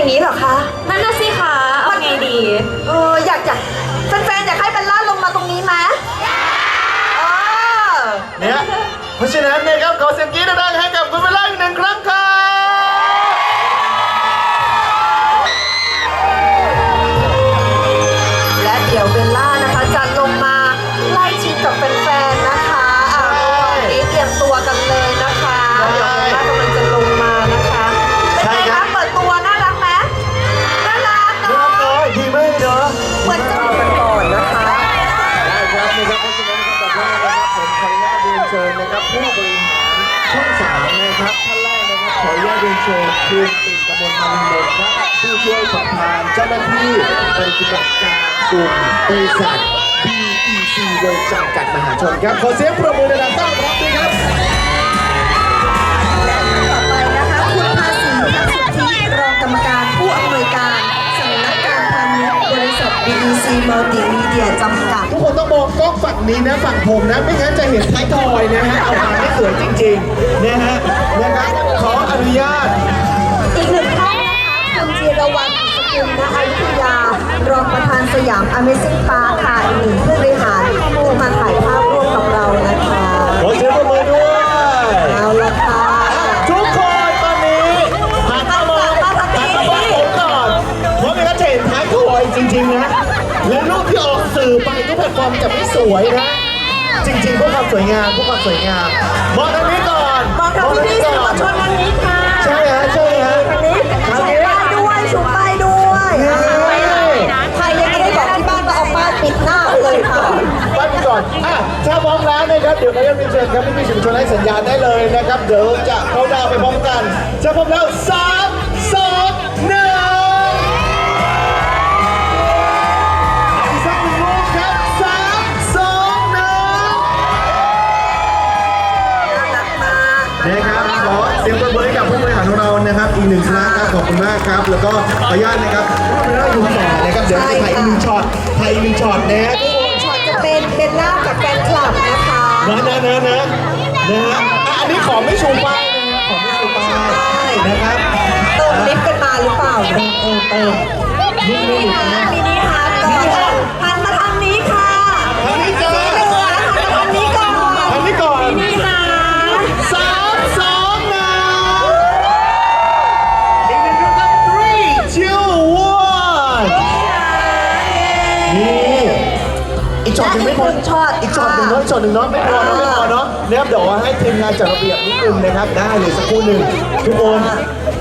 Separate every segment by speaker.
Speaker 1: อย่า
Speaker 2: งนี้เห
Speaker 1: รอคะ
Speaker 3: นั่นน่ะสิคะเอาไงดี
Speaker 1: เอออยากจะแฟนๆอยากให้เบลล่าลงมาตรงนี้ไหมเออ
Speaker 2: เนี่ยเพราะฉะนั้นนะครับขอเสียงกรี๊ดดังๆให้กับคุณเบลล่าอีกหนึ่งครั้งครับ
Speaker 1: นะครับ
Speaker 2: ท่านแรกนะครับขออนุญาตเรียนเชิญคุณปิ่นกมลมารินนท์ครับผู้ช่วยประธานเจ้าหน้าที่ปฏิบัติการกลุ่มบริษัท BEC โดยจำกัดมหาชนครับขอเสียงปรบมือดังๆต้อนรับด้วยครับ
Speaker 1: และต่อไปนะคะคุณภาษีทักษิทธิรองกรรมการ บริษัท BEC Multimedia จำกัด
Speaker 2: ทุกคนต้องมองกล้องฝั่งนี้นะฝั่งผมนะ ไม่งั้นจะเห็นท้ายทอยนะฮะ เอามาไม่สวยจริงๆ นะฮะนะครับขออนุญาต
Speaker 1: อีกหนึ่งท่านนะคะคุณจีรวรรณสกุลณอยุธยารองประธานสยาม Amazing Park ค่ะอีกหนึ่งผู้บริหารที่มาถ่ายภาพร่วมกับเรานะคะ
Speaker 2: ขอเสียงปรบมือด้วย
Speaker 1: เอาละค่ะ
Speaker 2: ไปทุกแพลตฟอร์มจะไม่สวยนะ จริงๆเพื่อความสวยงามเพื่อความสวยงามมองทางนี้ก่อน
Speaker 1: บอกกับพี่ๆสื่อมวลชนทางนี้ค่ะ
Speaker 2: ใช่ฮะใช่ฮะ
Speaker 1: ทางนี้ชูป้ายด้วยชูป้ายด้วยอ่าใครยังไม่ได้บอกที่บ้านก็เอาป้ายปิดหน้าไปเลยค่ะ
Speaker 2: ไปก่อนอะถ้าพร้อมแล้วนะครับเดี๋ยวเราจะมีเชิญครับพี่ๆสื่อมวลชนให้สัญญาณได้เลยนะครับเดี๋ยวจะเข้าดาวน์ไปพร้อมกันจะพร้อมแล้วสาม อีกหนึ่งครั้งครับขอบคุณมากครับ แล้วก็ขออนุญาตนะครับไม่ได้อยู่ต่อนะครับเดี๋ยวจะถ่ายอีกหนึ่งช็อตถ่ายอีกหนึ่งช็อตนะฮะ
Speaker 1: ช็อตจะเป็นเบลล่ากับแฟนคลับนะคะ
Speaker 2: นะนะนะนะนะฮะอะอันนี้ขอไม่ชูป้ายนะครับขอไม่ชูป้ายนะครับ
Speaker 1: เติมลิฟต์กันมาหรือเปล่า
Speaker 2: เออเออเออนี่นี่นะ
Speaker 1: มินิฮาร์ดก่อนหันมาทางนี้ค่ะ หนึ่ง
Speaker 2: ไม่พอ
Speaker 1: และอีกหนึ่งช็อต
Speaker 2: อีกช็อตหนึ่งเนาะอีกช็อตหนึ่งเนาะไม่พอเนาะไม่พอเนาะนะครับเดี๋ยวให้ทีมงานจัดระเบียบนิดนึงนะครับ ได้เลยสักครู่หนึ่งทุกคน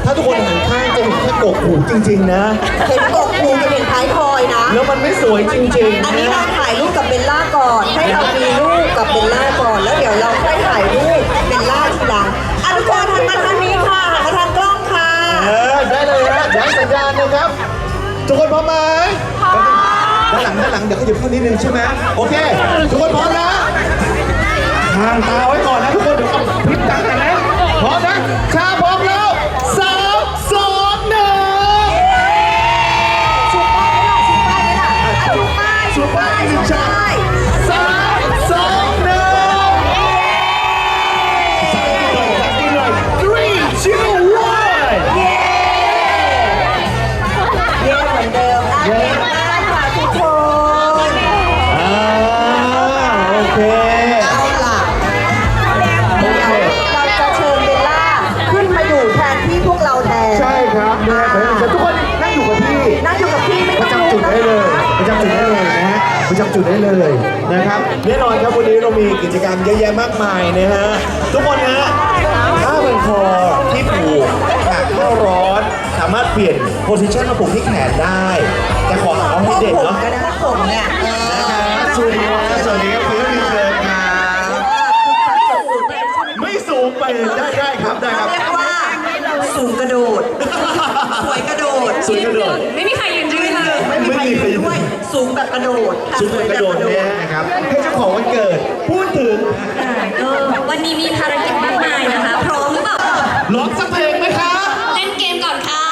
Speaker 2: ถ้าทุกคนหันข้างจะเห็นแค่กกหูจริง ๆ นะ
Speaker 1: เห็นกกหูจะเห็นท้ายทอยนะ
Speaker 2: แล้วมันไม่สวยจริงๆ
Speaker 1: อันนี้
Speaker 2: นะ
Speaker 1: เราถ่ายรูปกับเบลล่าก่อน ให้เรามีรูปกับเบลล่าก่อน แล้วเดี๋ยวเราค่อยถ่ายรูปเบลล่าทีหลังอะทุกคนหันมาทางนี้ค่ะหันมาทางกล้องค่ะ
Speaker 2: เออได้เลยฮะเดี๋ยวให้สัญญาณนะครับ ทุกคนพร้อมไหม ด้านหลังด้านหลังเดี๋ยวขยับเข้านิดนึงใช่ไหมโอเค ทุกคนพร้อมนะทางตาไว้ก่อนนะทุกคนเดี๋ยวเอาพริบตากันนะพร้อมนะชาพร้อมากมายนะฮะ ทุกคนฮะผ้าพันคอที่ผูกหากเข้าร้อน สามารถเปลี่ยนโพสิชันมาผูกที่แขนได้ แต่ขอเอา
Speaker 1: พ
Speaker 2: ให้
Speaker 1: วก
Speaker 2: เด็ด
Speaker 1: ผม
Speaker 2: เนาะ
Speaker 1: ก็ได้ผมเนี่ยเออ
Speaker 2: นะครับสวัสดีครับสวัสดีครับคุณผู้ชมครับ
Speaker 1: คือความสุดๆเลยใช่ไหม
Speaker 2: ไม่สสูงไปได้ได้ครับได้ครับ
Speaker 1: เรียกว่าสูงกระโดด สวยกระโดด
Speaker 2: สูงกระโดด
Speaker 3: ไม่มีใครยืนด้วยเลย
Speaker 1: ไม่มีใครยืนด้วย สูงแบบกระโดด
Speaker 2: สูงไปกระโดดเนี่ยนะครับให้เจ้าของวันเกิด พูดถึง
Speaker 3: ก็วันนี้มีภารกิจมากมายนะคะ พร้อมหรือเปล่า
Speaker 2: ร้องสักเพลงไหมคะ
Speaker 3: เล่นเกมก่อนค่ะ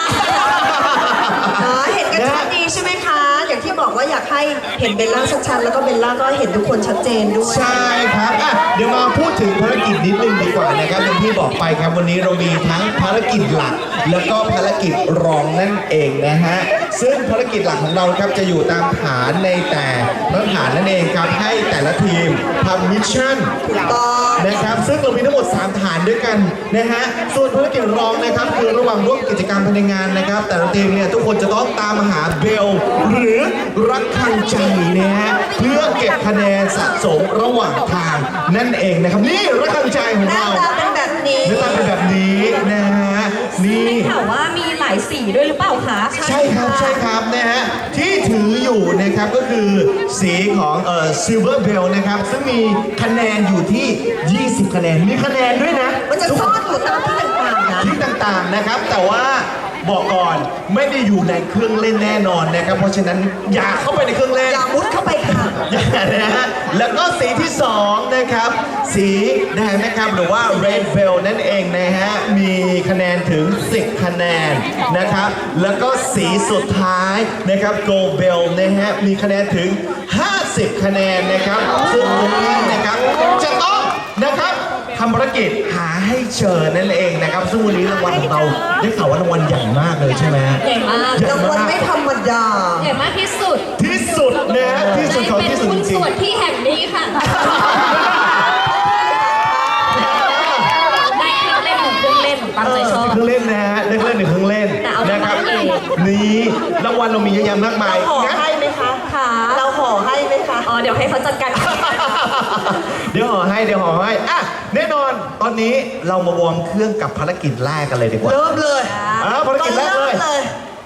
Speaker 1: อ๋อเห็นกันชัดดีใช่ไหมคะ อย่างที่บอกว่าอยากให้เห็นเบลล่าชัดๆแล้วก็เบลล่าก็เห็นทุกคนชัดเจนด้วย
Speaker 2: ใช่ครับอะเดี๋ยวมาพูดถึงภารกิจนิดนึงดีกว่านะครับอย่างที่บอกไปครับวันนี้เรามีทั้งภารกิจหลัก แล้วก็ภารกิจรองนั่นเองนะฮะ ซึ่งภารกิจหลักของเราครับจะอยู่ตามฐานในแต่ละฐานนั่นเองครับให้แต่ละทีมทำมิชชั่น
Speaker 1: ต้อง
Speaker 2: นะครับซึ่งเรามีทั้งหมด 3 ฐานด้วยกันนะฮะส่วนภารกิจรองนะครับคือระหว่างร่วมกิจกรรมภายในงานนะครับ แต่ละทีมเนี่ยทุกคนจะต้องตามหาเบล หรือรักคังใจนะฮะเพื่อเก็บคะแนนสะสมระหว่างทางนั่นเองนะครับนี่รักคังใจของ
Speaker 1: หน้า
Speaker 2: เรา
Speaker 1: ตาเป็นแบบนี้
Speaker 2: หน้าตาเป็นแบบนี้นะฮะนี่
Speaker 3: ได้ข่าวว่ามีหลายสีด้วยหรือเปล่าคะ
Speaker 2: ใช่ครับใช่ครับนะฮะที่ถืออยู่นะครับก็คือสีของเอ่อซิลเวอร์เบลนะครับซึ่งมีคะแนนอยู่ที่ 20 คะแนนมีคะแนนด้วยนะ
Speaker 1: มันจะซ่อนอยู่ตามที่ต่างๆนะ
Speaker 2: ที่ต่างๆนะครับ แต่ว่าบอกก่อนไม่ได้อยู่ในเครื่องเล่นแน่นอนนะครับ เพราะฉะนั้นอย่าเข้าไปในเครื่องเล่น
Speaker 1: อย่ามุด
Speaker 2: นะฮะแล้วก็สีที่สองนะครับ สีแดงนะครับหรือว่า red bell นั่นเองนะฮะ มีคะแนนถึง 10 คะแนนนะครับ แล้วก็สีสุดท้ายนะครับ gold bell นะฮะ มีคะแนนถึง 50 คะแนนนะครับ ซึ่งตรงนี้นะครับจะต้องนะครับ ทำภารกิจหาให้เจอนั่นเองนะครับ ซึ่งวันนี้รางวัลของเราได้ข่าวว่ารางวัลใหญ่มากเลยใช่ไหม
Speaker 3: ใหญ่มาก
Speaker 2: ใหญ่
Speaker 1: รางวัล
Speaker 2: มาก
Speaker 1: ไม่ธรรมดา
Speaker 3: ใหญ่มากที่สุด
Speaker 2: ที่สุดนะฮะที่สุดของ
Speaker 3: ได้เป็น
Speaker 2: ที่สุด
Speaker 3: หุ้น
Speaker 2: จริง
Speaker 3: ส่วนที่แห่งนี้ค่ะได้เครื่องเล่นหนึ่งเครื่องเล่นตามใจชอบ
Speaker 2: เครื่องเล่นนะฮะได้เครื่องเล่นหนึ่งเครื่องเล่น
Speaker 3: แต่เอา
Speaker 2: นะครับ
Speaker 3: มาให้เอง
Speaker 2: นี่รางวัลเรามีเยอะแยะมากมาย
Speaker 1: เราห่อ
Speaker 2: งั้น
Speaker 1: ให้ไหมคะ
Speaker 3: ค่ะ
Speaker 1: เราห่อให้ไหมคะ
Speaker 3: อ๋อ เดี๋ยวให้เขาจัดการ
Speaker 2: เดี๋ยวห่อให้เดี๋ยวห่อให้อะแน่นอนตอนนี้เรามาวอร์มเครื่องกับภารกิจแรกกันเลยดีกว่า
Speaker 1: เริ่มเลย
Speaker 2: อ่าภารกิจแรกเลย
Speaker 1: เลย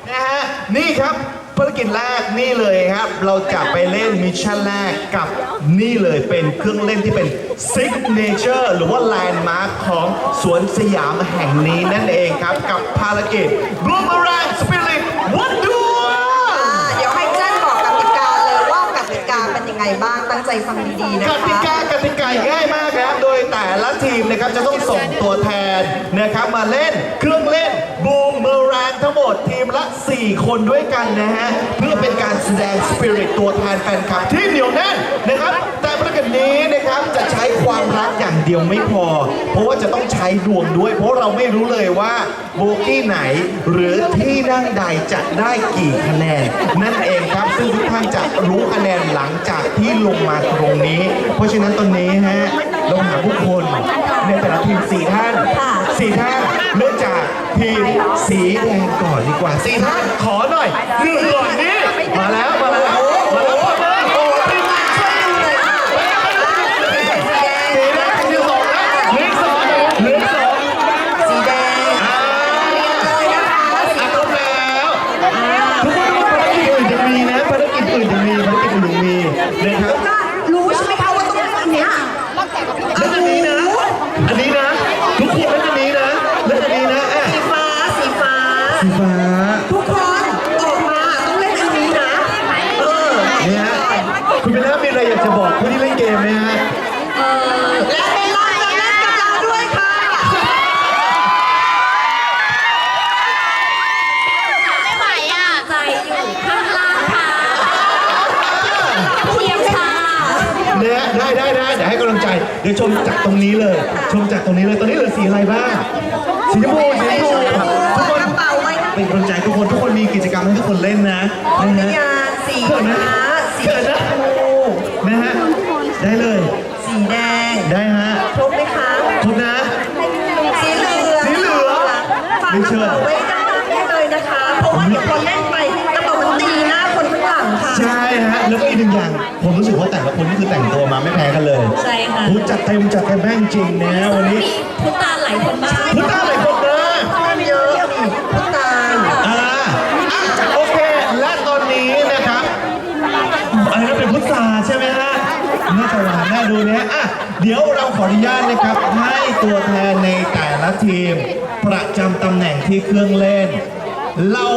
Speaker 2: นะฮะนี่ครับภารกิจแรกนี่เลยครับ เราจะไปเล่นมิชชั่นแรกกับนี่เลยเป็นเครื่องเล่นที่เป็นซิกเนเจอร์หรือว่าแลนด์มาร์คของสวนสยามแห่งนี้นั่นเองครับ กับภารกิจ Boomerang Spirit วั
Speaker 1: ไงบ้างตั้งใจฟังดีๆนะ
Speaker 2: ก
Speaker 1: คะ
Speaker 2: ติกากติกาง่ายมากครับ โดยแต่ละทีมนะครับจะต้องส่งตัวแทนนะครับมาเล่นเครื่องเล่นบูมเมอร์แรงทั้งหมดทีมละ 4 คนด้วยกันนะฮะ เพื่อเป็นการแสดงสปิริตตัวแทนแฟนคลับที่เหนียวแน่นนะครับแต่ ประการนี้นะครับจะใช้ความรักอย่างเดียวไม่พอ เพราะว่าจะต้องใช้ดวงด้วย เพราะเราไม่รู้เลยว่าโบกี้ไหน หรือที่นั่งใดจะได้กี่คะแนน นั่นเองครับซึ่งทุกท่านจะรู้คะแนนหลังจากที่ลงมาตรงนี้ เพราะฉะนั้นตอนนี้ฮะเราหาผู้คนในแต่ละทีมสี่ท่านสี่ท่านเริ่มจากทีมสีแดงก่อนดีกว่าสี่ท่านขอหน่อยหนึ่งก่อนนี่มาแล้วมาแล้วมาแล้วมาแล้วโอ้ทีมช่วยดูหน่อยค่ะสีแดงทีมสองนะเหลืออกสองเหลืออกสอง
Speaker 1: สีแดง
Speaker 2: อ่า
Speaker 1: เลยนะคะ
Speaker 2: อะครบแล้วทุกคนดูภารกิจอื่นยังมีนะภารกิจอื่นยังมีภารกิจอื่นยังมีนะครับ
Speaker 1: รู้ใช่ไหมคะว่าต้องเล่นอันเนี้ย
Speaker 2: แล้วอันนี้นะ อันนี้นะ ทุกคนแล้วอันนี้นะแล้วอันนี้นะอะ
Speaker 1: สีฟ้า สีฟ้า
Speaker 2: สีฟ้า
Speaker 1: ทุกคนออกมาต้องเล่นอันนี้นะ เออ
Speaker 2: เนี่ยฮะคุณเป็นแล้วมีอะไรอยากจะบอกผู้ที่เล่นเกมไหมฮะ
Speaker 1: และเบลล่าจะเล่นกับเราด้วยค่ะ
Speaker 3: ไม่ไหวอะใจอยู่ข้างล่างค่ะเทียมค่ะ
Speaker 2: เนี่ยได้ได้ได้เดี๋ยวให้กำลังใจ เดี๋ยวชมจากตรงนี้เลย ชมจากตรงนี้เลย ตอนนี้เหลือสีอะไรบ้าง สีชมพูสีชมพู
Speaker 1: เป๋าไว้ค่ะ
Speaker 2: เป็นกำลังใจทุกคนทุกคนมีกิจกรรมให้ทุกคนเล่นนะ
Speaker 1: พร้อม
Speaker 2: นะ
Speaker 1: หรือ
Speaker 2: ฮะ
Speaker 1: ยังสี
Speaker 2: เขินนะ
Speaker 1: ฟ้าสี
Speaker 2: เขิน
Speaker 1: ช
Speaker 2: นะ
Speaker 1: มพู
Speaker 2: นะฮะได้เลย
Speaker 1: สีแดง
Speaker 2: ได้ฮะ
Speaker 1: ครบไหมคะ
Speaker 2: ครบนะ
Speaker 1: สีเหลือง
Speaker 2: สีเหลือง
Speaker 1: ฝากกระเป๋าไว้ด้านล่างได้เลยนะคะ เพราะว่าเดี๋ยวพอเล่นไปกระเป๋ามันตีหน้าคนข้างหลังค่ะ
Speaker 2: ใช่ฮะแล้วก็อีกหนึ่งอย่าง ผมรู้สึกว่าแต่ละคนนี่คือแต่งตัวมาไม่แพ้กันเลย
Speaker 3: ใช่ค่ะ
Speaker 2: พูดจัดเต็มจัดเต็มแม่งจริงนะวันนี้
Speaker 3: มีพุตาหลายคนมาก
Speaker 2: พุท ฮะน่าจะหวานน่าดูนะอะเดี๋ยวเราขออนุญาตนะครับ ให้ตัวแทนละทีม ประจำตำแหน่งที่เครื่องเล่น เรา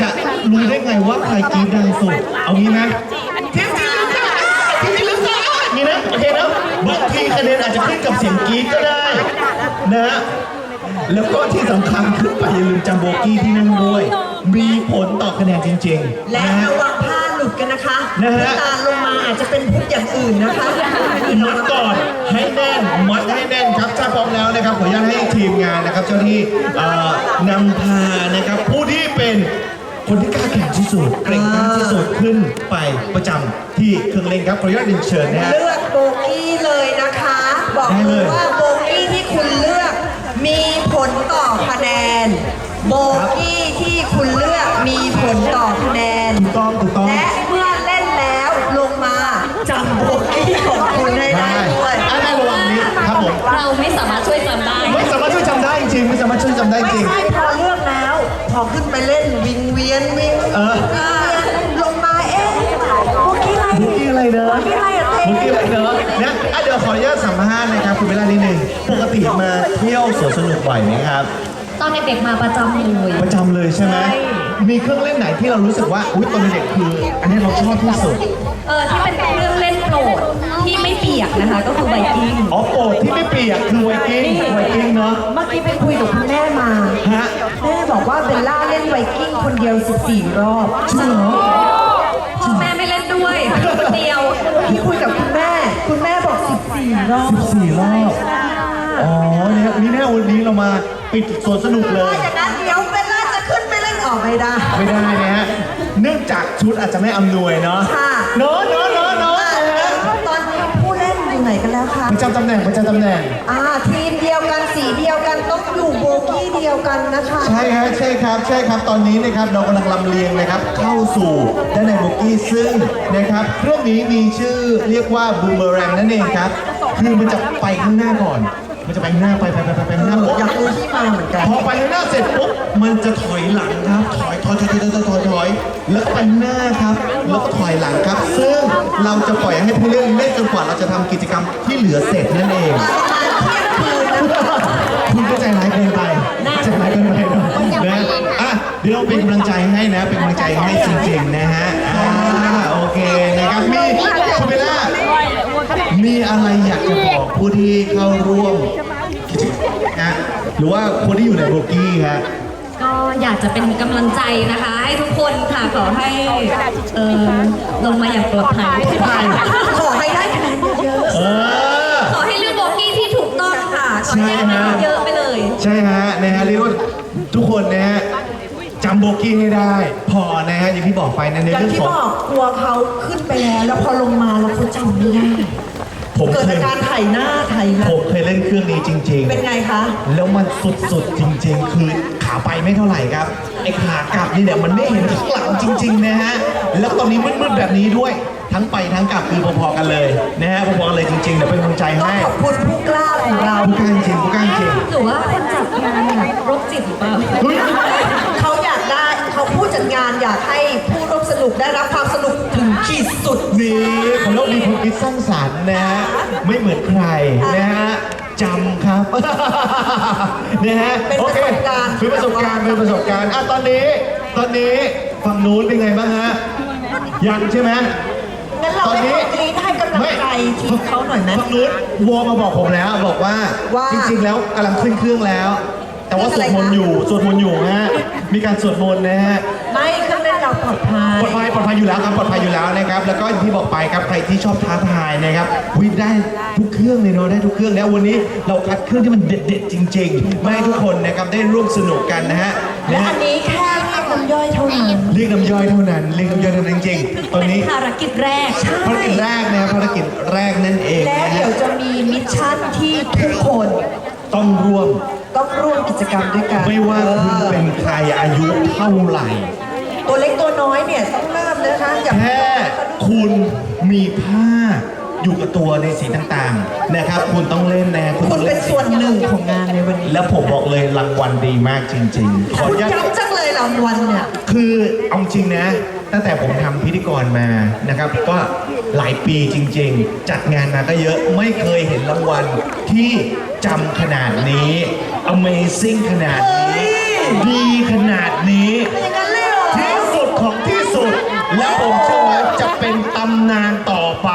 Speaker 2: จะรู้ได้ไงว่าใครกรีดดังสุด เอางี้นะทีมที่ลืมตาทีมที่ลืมตานี่นะโอเคนะบางทีคะแนนอาจจะขึ้นกับเสียงกรีดก็ได้นะ แล้วก็ที่สำคัญขึ้นไปอย่าลืมจำโบกี้ที่นั่งด้วย มีผลต่อคะแนนจริงๆ
Speaker 1: และ
Speaker 2: นะฮะ
Speaker 1: ระวังผ้าหลุดกันนะคะ
Speaker 2: นะฮะ
Speaker 1: ตาลงมา อาจจะเป็นพุทธอย่างอื่นนะคะ
Speaker 2: มัดก่อนให้แน่นมัดให้แน่นครับถ้าพร้อมแล้วนะครับขออนุญาตให้ทีมงานนะครับ เจ้าที่เอ่อนำพานะครับ ผู้ที่เป็นคนที่กล้าแข่งที่สุดเก่งมากที่สุดขึ้นไปประจำที่เครื่องเล่นครับขออนุญาตเรียนเชิญนะฮะ
Speaker 1: เลือกโบกี้เลยนะคะ บอก
Speaker 2: ได้
Speaker 1: เล
Speaker 2: เลย
Speaker 1: ยว่าโบกี้ที่คุณเลือกมีผลต่อคะแนน โบกี้ที่คุณเลือกมีผลต่อคะแนน
Speaker 2: ถูกต้องถูก
Speaker 1: จ
Speaker 2: ริงๆไม่สามารถช่วยจำได้
Speaker 1: ไม่
Speaker 2: จริง
Speaker 1: ใช่พอเลือกแล้ว พอขึ้นไปเล่นวิงเวียนวิง
Speaker 2: เออ
Speaker 1: เออลงมาเอ๊ะโบกี้อะไร
Speaker 2: บุกี้อะไรเนอะ
Speaker 1: บุกี้อะไรอะเต้
Speaker 2: บุกี้อะไรเนอะนะอะเดี๋ยวขออนุญาตสัมภาษณ์นะครับคุณเวลานิดนึงปกติมาเที่ยวสวนสนุกบ่อยไหมครับ
Speaker 3: ตอนเด็กๆมาประจำเลย
Speaker 2: ประจำเลยใช่ไหม
Speaker 3: ใช่
Speaker 2: มีเครื่องเล่นไหนที่เรารู้สึกว่า อุ้ยตอนเด็กคือ อันนี้เราชอบที่สุด
Speaker 3: เออที่เป็นเครื่อง เปียกนะคะก็คือไวกิ้ง
Speaker 2: อ๋อโปรดที่ไม่เปียกคือไวกิ้งไวกิ้งเนาะ
Speaker 1: เมื่อกี้ไปคุยกับคุณแม่มา
Speaker 2: ฮะ
Speaker 1: แม่บอกว่าเบลล่าเล่นไวกิ้งคนเดียว 14 รอบ
Speaker 2: จริงเหรอ
Speaker 3: พ่อแม่ไม่เล่นด้วยคนเดียว
Speaker 1: พี่คุยกับคุณแม่ คุณแม่บอก 14 รอบ
Speaker 2: สี่รอบอ๋อเนี่ยนี่แน่วันนี้เรามาปิดสวนสนุกเลย
Speaker 1: ถ้าอย่างนั้นเดี๋ยวเบลล่าจะขึ้นไปเล่นออกไม่ได้
Speaker 2: ไม่ได้นะฮะ เนื่องจากชุดอาจจะไม่อำนวยเนาะ
Speaker 1: ค่ะ
Speaker 2: เนาะเนาะเนาะเนาะ
Speaker 1: ไหนกันแล้วคะ
Speaker 2: ประจำตำแหน่งประจำตำแหน่ง
Speaker 1: อ่าทีมเดียวกันสีเดียวกันต้องอยู่โบกี้เดียวกันนะคะ
Speaker 2: ใช่ครับใช่ครับใช่ครับตอนนี้นะครับเรากำลังลำเลียงนะครับ เข้าสู่ด้านในโบกี้ซึ่งนะครับเครื่องนี้มีชื่อเรียกว่าบูมเมอแรงนั่นเองครับคือมันจะไปข้างหน้าก่อนมันจะ ไปข้างหน้าไปไปไปไปไปข้างหน้าปุ๊บ
Speaker 1: อยากรู้ที่มาเหมือนกัน
Speaker 2: พอไปข้างหน้าเสร็จปุ๊บมันจะถอยหลังครับ ถอยถอยถอยถอยถอยถอยถอยแล้วก็ไปข้างหน้าครับแล้วก็ถอยหลังครับ ซึ่งเราจะปล่อยให้ผู้เล่นเล่นจนกว่าเราจะทำกิจกรรมที่เหลือเสร็จนั่นเองคุณก็ใจร้ายเกินไปใจร้ายเกินไปเนอะนะอะเดี๋ยวเป็นกำลังใจให้นะ เป็นกำลังใจให้จริงๆนะฮะอ่าโอเคนะครับมีคุณเบลล่ามีอะไรอยากจะบอกผู้ที่เข้าร่วมกิจกรรม นะหรือว่าคนที่อยู่ในโบกี้ฮะ
Speaker 3: ก็อยากจะเป็นกำลังใจนะคะ ให้ทุกคนค่ะขอให้เออลงมาอย่างปลอดภัย
Speaker 1: ขอให้ได้คะแนนเยอะ
Speaker 2: เออ
Speaker 3: ขอให้เลือกโบกี้ที่ถูกต้องค่ะขอให้ได้คะแนนเยอะไปเลย
Speaker 2: ใช่ฮะนะฮะเรียกว่าทุกคนนะฮะจำโบกี้ให้ได้ พอนะฮะอย่างที่บอกไปนะใน
Speaker 1: ๆอย่าง
Speaker 2: เรื่อง
Speaker 1: ที่
Speaker 2: ของ
Speaker 1: บอกกลัวเขาขึ้นไปแล้ว แล้วพอลงมาแล้วเขาจำไม่ได้
Speaker 2: ผม
Speaker 1: เกิด
Speaker 2: เค
Speaker 1: อายการไถ่หน้าไถ่หลัง
Speaker 2: ผมเคยเล่นเครื่องนี้จริงๆ
Speaker 1: เป็นไงคะ
Speaker 2: แล้วมันสุดๆจริง ๆ คือขาไปไม่เท่าไหร่ครับไอ้ขากลับนี่เนี่ยมันไม่เห็นข้างหลังจริง ๆ นะฮะ แล้วตอนนี้มืดๆแบบนี้ด้วย ทั้งไปทั้งกลับคือพอๆกันเลยนะฮะพอๆกันเลยจริงๆเดี๋ยวเป็นกำลังใจ
Speaker 1: ต้อง
Speaker 2: ให้
Speaker 1: ขอบคุณผู้กล้าของเรา
Speaker 2: ผู้กล้าจริงผู้กล้าจริง
Speaker 3: หรือว่าคนจัดงานโรคจิตหรือเปล่า
Speaker 2: เฮ้ย
Speaker 1: เขาอยากได้เขาผู้จัดงานอยากให้ผู้ร่วมส นุกได้รับความสนุกถึงขีดสุด
Speaker 2: นี่ของเรามีความคิดสร้างสรรค์นะฮะไม่เหมือนใครนะฮะจำครับ นะฮะ
Speaker 1: เป็น
Speaker 2: โอ
Speaker 1: ประ
Speaker 2: เค
Speaker 1: สบการณ์
Speaker 2: เป็นประสบการณ์เป็นประสบการณ์อะตอนนี้ ตอนนี้ฝั่งนู้นเป็นไงบ้างฮะยังใช่ไหม
Speaker 1: งั้นเราไปกดกรี๊ดให้กำลังใจทีมเขาหน่อยไหม
Speaker 2: ฝั่งนู้นวอมาบอกผมแล้วบอกว่า
Speaker 1: ว่า
Speaker 2: จริงๆ แล้วกำลังขึ้นเครื่องแล้ว แต่ว่าสวดมนต์อยู่สวดมนต์อยู่นะฮะมีการสวดมนต์นะฮะ
Speaker 1: ไม่ เครื่องเล่นเราปลอดภัย
Speaker 2: ปลอดภัยปลอดภัยอยู่แล้วครับปลอดภัยอยู่แล้วนะครับ แล้วก็อย่างที่บอกไปครับใครที่ชอบท้าทายนะครับวิได้ทุกเครื่องเลยเนาะได้ทุกเครื่องแล้ววันนี้เราคัดเครื่องที่มันเด็ดๆจริงๆไม่ให้ทุกคนนะครับได้ร่วมสนุกกันนะฮะ
Speaker 1: และ
Speaker 2: นะฮะ
Speaker 1: อันนี้แค่เรียกน้ำย่อยเท่านั้น
Speaker 2: เรียกน้ำย่อยเท่านั้นเรียกน้ำย่อยเท่านั้นจริงๆตอนนี้
Speaker 3: เป็นภารกิจแรก
Speaker 2: ภารกิจแรกนะครับภารกิจแรกนั่นเอง
Speaker 1: และ
Speaker 2: นะ
Speaker 1: เดี๋
Speaker 2: ฮะ
Speaker 1: ยวจะมีมิชชั่นที่ทุกคน
Speaker 2: ต้องร่วม
Speaker 1: ต้องร่วมกิจกรรมด้วยกัน
Speaker 2: ไม่ว่าคุณเป็นใครอายุเท่าไหร่
Speaker 1: ตัวเล็กตัวน้อยเนี่ยต้องเริ่มนะคะอย่า
Speaker 2: แค่คุณมีผ้าอยู่กับตัวในสีต่างๆ นะครับ คุณต้องเล่นแน่คุณ
Speaker 1: เป็นส่วนหนึ่งของงานในวันนี้
Speaker 2: แล้วผมบอกเลยรางวัลดีมากจริงๆขออนุญาต
Speaker 1: จังเลยรางวัลเนี่ย
Speaker 2: คือเอาจริงนะ ตั้งแต่ผมทำพิธีกรมานะครับ ก็หลายปีจริง ๆ จัดงานมาก็เยอะไม่เคยเห็นรางวัลที่จำขนาดนี้ Amazing ขนาดนี้ ดีขนาดนี้ ของที่สุด แล้วผมเชื่อว่าจะเป็นตำนานต่อไป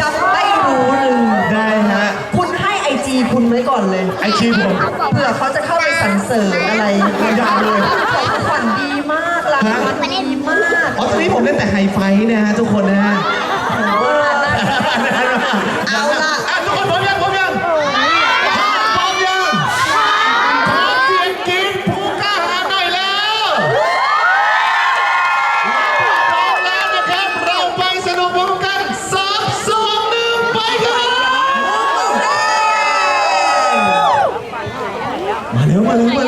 Speaker 1: จะไม่รู้ลืม
Speaker 2: ได้ฮะ
Speaker 1: คุณให้ไอจีคุณไว้ก่อนเลย
Speaker 2: ไอจีผม
Speaker 1: เผื่อเขาจะเข้าไปสรรเสริญอะไร
Speaker 2: อย่าเลย
Speaker 1: ขวัญดีมากรางวัลดีมาก
Speaker 2: อ๋อทีนี้ผมเล่นแต่ไฮไฟนะฮะทุกคนนะฮะเอาล่ะะ
Speaker 1: ทุกคน
Speaker 2: พร้อม
Speaker 1: ยัง 我们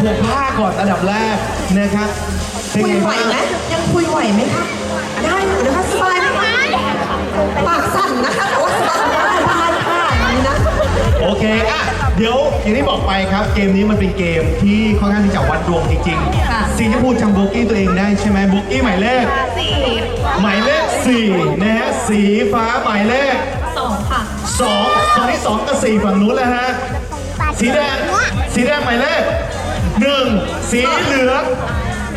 Speaker 1: ผูก
Speaker 2: ผ้า
Speaker 1: ก่
Speaker 2: อนอันดับแรกนะครับเป็น
Speaker 1: คุย
Speaker 2: ไห
Speaker 1: วไหมยังคุยไหวไหมคะได้อยู่นะคะสบายไหมคะปากสั่นนะคะแต่ว่าสบายสบายค่ะอย่างนี้นะ
Speaker 2: โอเคอะเดี๋ยวอย่างที่บอกไปครับ เกมนี้มันเป็นเกมที่ค่อนข้างที่จะวัดดวงจริงๆสีชมพูดจำโบกี้ตัวเองได้ใช่ไหมโบกี้หมายเลขหมายเลขสี่นะฮะสีฟ้าหมายเลข
Speaker 3: สองค่ะ
Speaker 2: สองตอนนี้สองกับสี่ฝั่งนู้นแล้วฮะสีแดงสีแดงหมายเลข หนึ่งสีเหลือง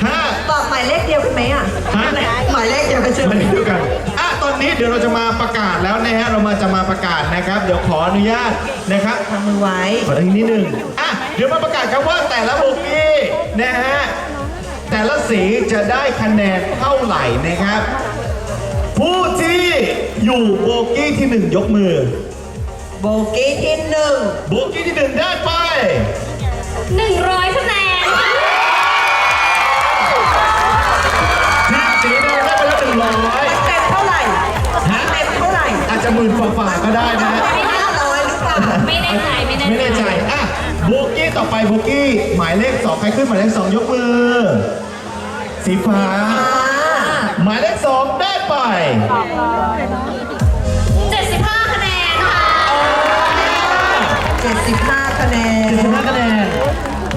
Speaker 2: ห้า
Speaker 1: ตอบหมายเลขเดียวกันไหมอะ
Speaker 2: ฮะ
Speaker 1: หมายเลขเดียวกันใช่ไหม
Speaker 2: มาดูกันอะตอนนี้เดี๋ยวเราจะมาประกาศแล้วนะฮะ เรามาจะมาประกาศนะครับ เดี๋ยวขออนุญาตนะครับ
Speaker 1: วางมือไว้
Speaker 2: ขอทางนี้นิดหนึ่งอะ เดี๋ยวมาประกาศครับว่าแต่ละวงกี้นะฮะ แต่ละสีจะได้คะแนนเท่าไหร่นะครับ ผู้ที่อยู่โบกี้ที่หนึ่งยกมือ
Speaker 1: โบกี้ที่หนึ่ง
Speaker 2: โบกี้ที่หนึ่งได้ไป
Speaker 3: 100คะแนนค่ะ
Speaker 2: ทีมสีแดงได้ไปแล้วหนึ่งร้อย
Speaker 1: เต็มเท่าไหร่เต็มเท่าไหร่
Speaker 2: อาจจะหมื่นฝ่าๆก็ได้นะฮะ
Speaker 1: ห้าร้อยหรือเปล่า
Speaker 3: ไม่แน่ใจไม่แน่
Speaker 2: ไม่แน่ใจอะโบกี้ต่อไปโบกี้หมายเลขสองใครขึ้นหมายเลขสองยกมือ สีฟ้า หมายเลขสองได้ไป
Speaker 3: 75คะแนนค่ะ
Speaker 1: เจ็ดสิบห้าคะแนน
Speaker 2: 75คะแนน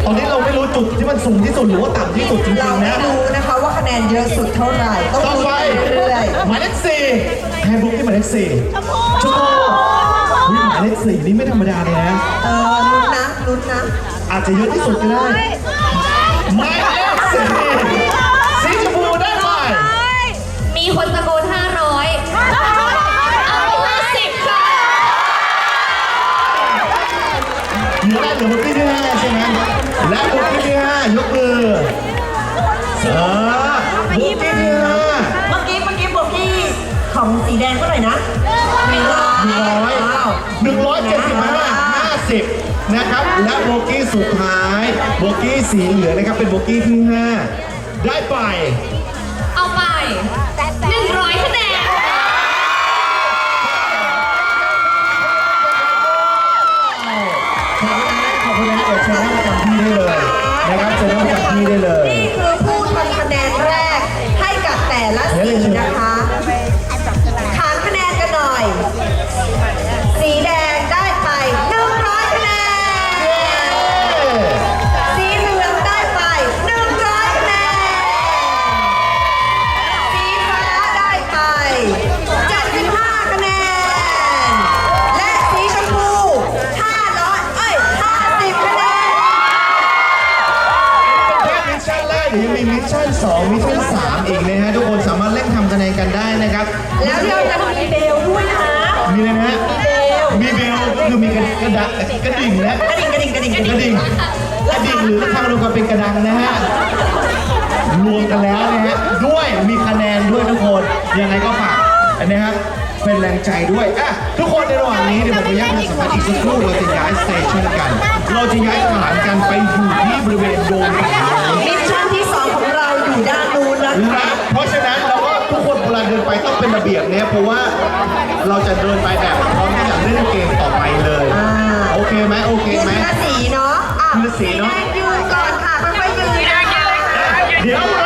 Speaker 2: ตอนนี้เราไม่รู้จุดที่มันสูงที่สุดหรือว่าต่ำที่สุดจริ
Speaker 1: เรา
Speaker 2: งๆ
Speaker 1: ไม่
Speaker 2: นะ
Speaker 1: รู้นะคะว่าคะแนนเยอะสุดเท่าไหร่ต้อง
Speaker 2: ต่อ
Speaker 1: ดู
Speaker 2: ไป
Speaker 1: เรื่อย
Speaker 2: หมายเลขสี่แทนบุ๊กที่หมายเลขสี่ชมพูชมพูอุ๊ยหมายเลขสี่นี่ไม่ธรรมดาเลยนะ
Speaker 1: ๆเออลุ้นนะลุ้นนะ
Speaker 2: อาจจะเยอะที่สุดก็ได้หมายเลขสี่สี
Speaker 3: 175 50
Speaker 1: นะ
Speaker 2: ครับ และโบกี้สุดท้าย โบกี้สีเหลืองนะครับ เป็นโบกี้ที่ 5 ได้ไป
Speaker 1: กันได้นะค
Speaker 2: รับ
Speaker 1: แล้วเราจะมีเบลด้วยนะ
Speaker 2: มีอะไรนะฮะ
Speaker 1: มีเบล
Speaker 2: มีเบลก็คือมีกระกระดะกระดิ่งนะ
Speaker 1: กระดิ่งกระดิ่งกระดิ่งกระ
Speaker 2: ก
Speaker 1: ดิ่
Speaker 2: ระ
Speaker 1: ง
Speaker 2: ดิ่งกระดิ่งหรือระฆังรวมกันเป็นกระดังนะฮะรวมกันแล้วนะฮะด้วยมีคะแนนด้วยทุกคนยังไงก็ฝากนะครับเป็นแรงใจด้วยอะทุกคนในระหว่างนี้เดี๋ยวผมขออนุญาตประชาสัมพันธ์อีกสักครู่เราจะย้ายสเตชันกัน เราจะย้ายฐานกันไปอยู่ที่บริเวณโดมฝั่งนู้น
Speaker 1: มิชชั่นที่2ของเราอยู่ด้านนู้นนะ
Speaker 2: นะคะเพราะฉะนั้นเราก็ ทุกคนเวลาเดินไปต้องเป็นระเบียบเนี้ยเพราะว่าเราจะเดินไปแบบพร้อมที่จะเล่นเกมต่อไปเลยโอเคไหมโอเคไหม
Speaker 1: ทีลสีเนาะ
Speaker 2: มือสีเนาะ
Speaker 1: ยืนก่อนค่ะค่อยๆยืนนะเดี๋ยวเรา